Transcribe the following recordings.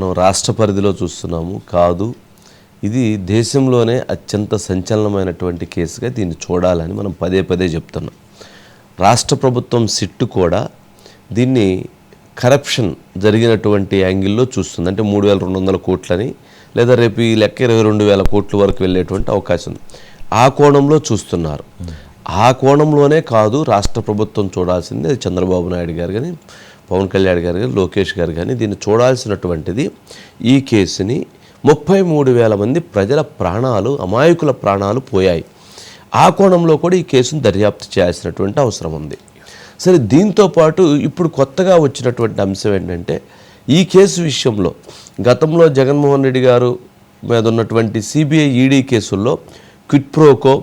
మనం రాష్ట్ర పరిధిలో చూస్తున్నాము. కాదు ఇది దేశంలోనే అత్యంత సంచలనమైనటువంటి కేసుగా దీన్ని చూడాలని మనం పదే పదే చెప్తున్నాం. రాష్ట్ర ప్రభుత్వం సిట్టు కూడా దీన్ని కరప్షన్ జరిగినటువంటి యాంగిల్లో చూస్తుంది. అంటే మూడు వేల రెండు వందల కోట్లని లేదా రేపు ఈ లెక్క ఇరవై రెండు వేల కోట్ల వరకు వెళ్ళేటువంటి అవకాశం ఉంది. ఆ కోణంలో చూస్తున్నారు. ఆ కోణంలోనే కాదు రాష్ట్ర ప్రభుత్వం చూడాల్సింది అది చంద్రబాబు నాయుడు గారు కానీ పవన్ కళ్యాణ్ గారు కానీ లోకేష్ గారు కానీ దీన్ని చూడాల్సినటువంటిది ఈ కేసుని ముప్పై మూడు వేల మంది ప్రజల ప్రాణాలు అమాయకుల ప్రాణాలు పోయాయి. ఆ కోణంలో కూడా ఈ కేసును దర్యాప్తు చేయాల్సినటువంటి అవసరం ఉంది. సరే దీంతో పాటు ఇప్పుడు కొత్తగా వచ్చినటువంటి అంశం ఏంటంటే ఈ కేసు విషయంలో గతంలో జగన్మోహన్ రెడ్డి గారు మీద ఉన్నటువంటి సిబిఐ ఈడీ కేసుల్లో quid pro quo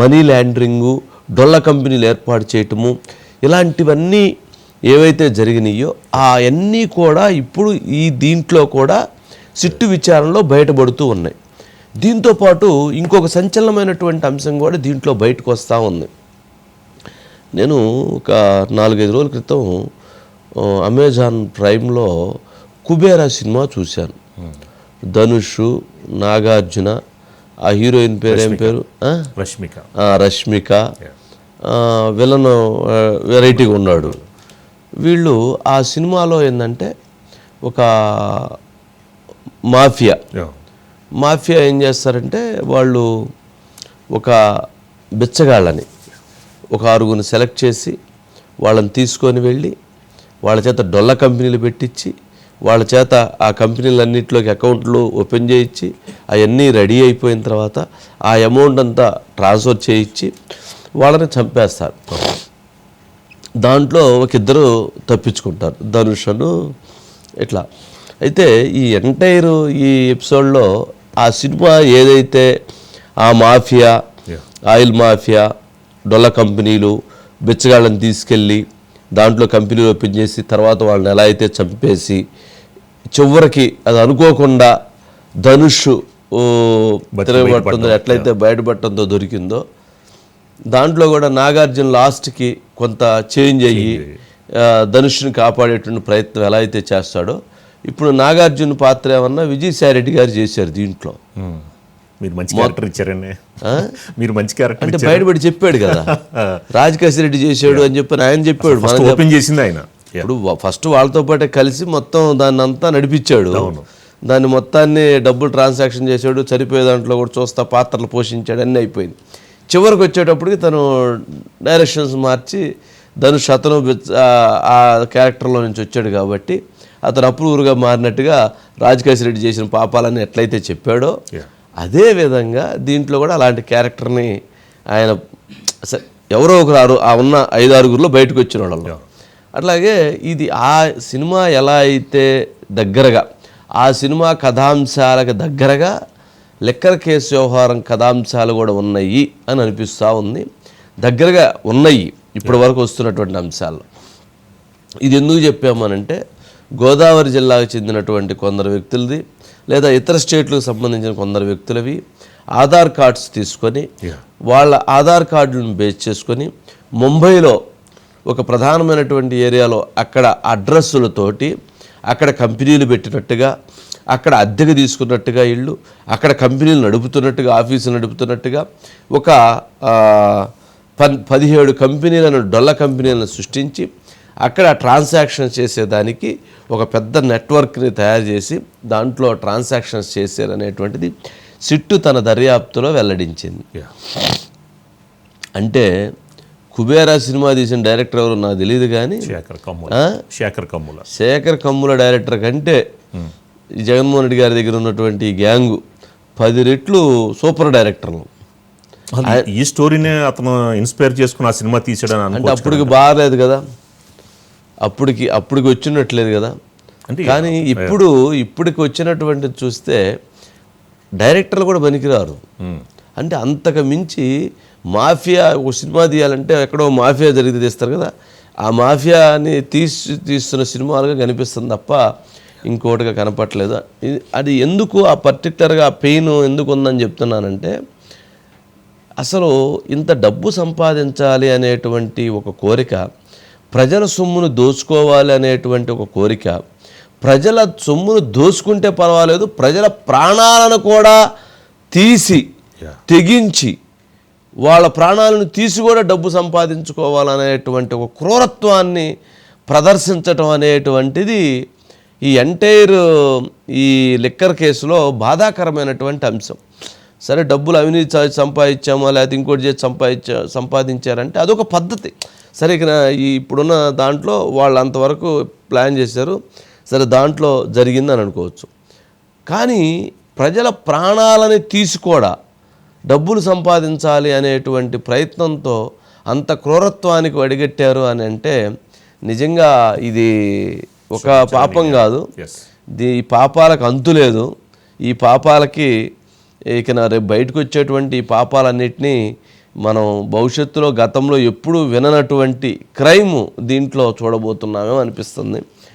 money laundering డొల్ల కంపెనీలు ఏర్పాటు చేయటము ఇలాంటివన్నీ ఏవైతే జరిగినాయో అవన్నీ కూడా ఇప్పుడు ఈ దీంట్లో కూడా సిట్టు విచారణలో బయటపడుతూ ఉన్నాయి. దీంతో పాటు ఇంకొక సంచలనమైనటువంటి అంశం కూడా దీంట్లో బయటకు వస్తూ ఉంది. నేను ఒక నాలుగైదు రోజుల క్రితం అమెజాన్ ప్రైమ్లో కుబేరా సినిమా చూశాను. ధనుష్ నాగార్జున ఆ హీరోయిన్ పేరు ఏం పేరు? రష్మిక. రష్మిక. విలన్ వెరైటీగా ఉన్నాడు. వీళ్ళు ఆ సినిమాలో ఏంటంటే ఒక మాఫియా. మాఫియా ఏం చేస్తారంటే వాళ్ళు ఒక బిచ్చగాళ్ళని ఒక ఆరుగురిని సెలెక్ట్ చేసి వాళ్ళని తీసుకొని వెళ్ళి వాళ్ళ చేత డొల్ల కంపెనీలు పెట్టించి వాళ్ళ చేత ఆ కంపెనీలన్నింటిలోకి అకౌంట్లు ఓపెన్ చేయించి అవన్నీ రెడీ అయిపోయిన తర్వాత ఆ అమౌంట్ అంతా ట్రాన్స్ఫర్ చేయించి వాళ్ళని చంపేస్తారు. దాంట్లో ఒక ఇద్దరు తప్పించుకుంటారు ధనుషను ఇట్లా. అయితే ఈ ఎంటైర్ ఈ ఎపిసోడ్లో ఆ సినిమా ఏదైతే ఆ మాఫియా. ఆయిల్ మాఫియా డొల్ల కంపెనీలు బిచ్చగాళ్ళని తీసుకెళ్ళి దాంట్లో కంపెనీలు ఓపెన్ చేసి తర్వాత వాళ్ళని ఎలా అయితే చంపేసి చివరికి అది అనుకోకుండా ధనుష్ ఓ, తిరగబడుతుందో ఎట్లయితే బయటపడటంతో దొరికిందో దాంట్లో కూడా నాగార్జున లాస్ట్కి కొంత చేంజ్ అయ్యి ధనుష్ని కాపాడేటువంటి ప్రయత్నం ఎలా అయితే చేస్తాడో ఇప్పుడు నాగార్జున పాత్ర ఏమన్నా విజయసాయి రెడ్డి గారు చేశారు దీంట్లో. మీరు మంచి క్యారెక్టర్ ఇచ్చారండి. మీరు మంచి క్యారెక్టర్ అంటే బయటపడి చెప్పాడు కదా. రాజకేశ్ రెడ్డి చేశాడు అని చెప్పి ఆయన చెప్పాడు మనం ఓపెన్ చేసింది ఆయన. ఇప్పుడు ఫస్ట్ వాళ్ళతో పాటే కలిసి మొత్తం దాన్ని అంతా నడిపించాడు దాన్ని మొత్తాన్ని డబ్బులు ట్రాన్సాక్షన్ చేశాడు చనిపోయే దాంట్లో కూడా చూస్తా పాత్రలు పోషించాడు అన్నీ అయిపోయింది. చివరికి వచ్చేటప్పటికి తను డైరెక్షన్స్ మార్చి ధనుష్ అతను ఆ- క్యారెక్టర్లో నుంచి వచ్చాడు కాబట్టి అతను అప్రూవర్గా మారినట్టుగా రాజకేశ్ రెడ్డి చేసిన పాపాలని ఎట్లయితే చెప్పాడో. అదే విధంగా దీంట్లో కూడా అలాంటి క్యారెక్టర్ని ఆయన ఎవరో ఒకరు ఆ ఉన్న ఐదు ఆరుగురిలో బయటకు వచ్చిన వాళ్ళు అట్లాగే ఇది ఆ సినిమా ఎలా అయితే దగ్గరగా ఆ సినిమా కథాంశాలకు దగ్గరగా లెక్కల కేసు వ్యవహారం కథాంశాలు కూడా ఉన్నాయి అని అనిపిస్తూ ఉంది. దగ్గరగా ఉన్నాయి ఇప్పటి వరకు వస్తున్నటువంటి అంశాలు. ఇది ఎందుకు చెప్పామనంటే గోదావరి జిల్లాకు చెందినటువంటి కొందరు వ్యక్తులది లేదా ఇతర స్టేట్లకు సంబంధించిన కొందరు వ్యక్తులవి ఆధార్ కార్డ్స్ తీసుకొని వాళ్ళ ఆధార్ కార్డులను బేస్ చేసుకొని ముంబైలో ఒక ప్రధానమైనటువంటి ఏరియాలో అక్కడ అడ్రస్సులతోటి అక్కడ కంపెనీలు పెట్టినట్టుగా అక్కడ అద్దెకు తీసుకున్నట్టుగా ఇళ్ళు అక్కడ కంపెనీలు నడుపుతున్నట్టుగా ఆఫీసులు నడుపుతున్నట్టుగా ఒక పదిహేడు కంపెనీలను డొల్ల కంపెనీలను సృష్టించి అక్కడ ట్రాన్సాక్షన్ చేసేదానికి ఒక పెద్ద నెట్వర్క్ని తయారు చేసి దాంట్లో ట్రాన్సాక్షన్స్ చేశారనేటువంటిది సిట్టు తన దర్యాప్తులో వెల్లడించింది. అంటే కుబేరా సినిమా తీసిన డైరెక్టర్ ఎవరు నాకు తెలియదు కానీ శేఖర్ కమ్ముల? శేఖర్ కమ్ముల శేఖర్ కమ్ముల డైరెక్టర్ కంటే ఈ జగన్మోహన్ రెడ్డి గారి దగ్గర ఉన్నటువంటి గ్యాంగు పది రెట్లు సూపర్ డైరెక్టర్లు. ఈ స్టోరీనే అతను ఇన్స్పైర్ చేసుకుని ఆ సినిమా తీసాడని అంటే అప్పటికి బాగాలేదు కదా. అప్పటికి అప్పటికి వచ్చినట్లేదు కదా. అంటే కానీ ఇప్పుడు ఇప్పటికి వచ్చినటువంటి చూస్తే డైరెక్టర్లు కూడా పనికిరారు. అంటే అంతకు మించి మాఫియా ఒక సినిమా తీయాలంటే ఎక్కడో మాఫియా జరిగితే తీస్తారు కదా. ఆ మాఫియాని తీసి తీస్తున్న సినిమాలుగా కనిపిస్తుంది తప్ప ఇంకోటిగా కనపట్లేదు అది ఎందుకు ఆ పర్టికులర్గా ఆ పెయిన్ ఎందుకు ఉందని చెప్తున్నానంటే అసలు ఇంత డబ్బు సంపాదించాలి అనేటువంటి ఒక కోరిక ప్రజల సొమ్మును దోచుకోవాలి అనేటువంటి ఒక కోరిక ప్రజల సొమ్మును దోసుకుంటే పర్వాలేదు ప్రజల ప్రాణాలను కూడా తీసి. తెగించి వాళ్ళ ప్రాణాలను తీసి కూడా డబ్బు సంపాదించుకోవాలనేటువంటి ఒక క్రూరత్వాన్ని ప్రదర్శించటం అనేటువంటిది ఈ ఎంటైర్ ఈ లిక్కర్ కేసులో బాధాకరమైనటువంటి అంశం. సరే డబ్బులు అవినీతి సంపాదించామా? లేకపోతే ఇంకోటి చేసి సంపాదించా సంపాదించారంటే అదొక పద్ధతి. సరే ఇక ఈ ఇప్పుడున్న దాంట్లో వాళ్ళు అంతవరకు ప్లాన్ చేశారు. సరే దాంట్లో జరిగిందని అనుకోవచ్చు. కానీ ప్రజల ప్రాణాలని తీసుకోడా డబ్బులు సంపాదించాలి అనేటువంటి ప్రయత్నంతో అంత క్రూరత్వానికి వడిగట్టారు అని అంటే నిజంగా ఇది ఒక పాపం కాదు. దీ ఈ పాపాలకు అంతు లేదు. ఈ పాపాలకి ఇక నా రేపు బయటకు వచ్చేటువంటి ఈ పాపాలన్నిటినీ మనం భవిష్యత్తులో గతంలో ఎప్పుడూ విననటువంటి క్రైమ్ దీంట్లో చూడబోతున్నామేమో అనిపిస్తుంది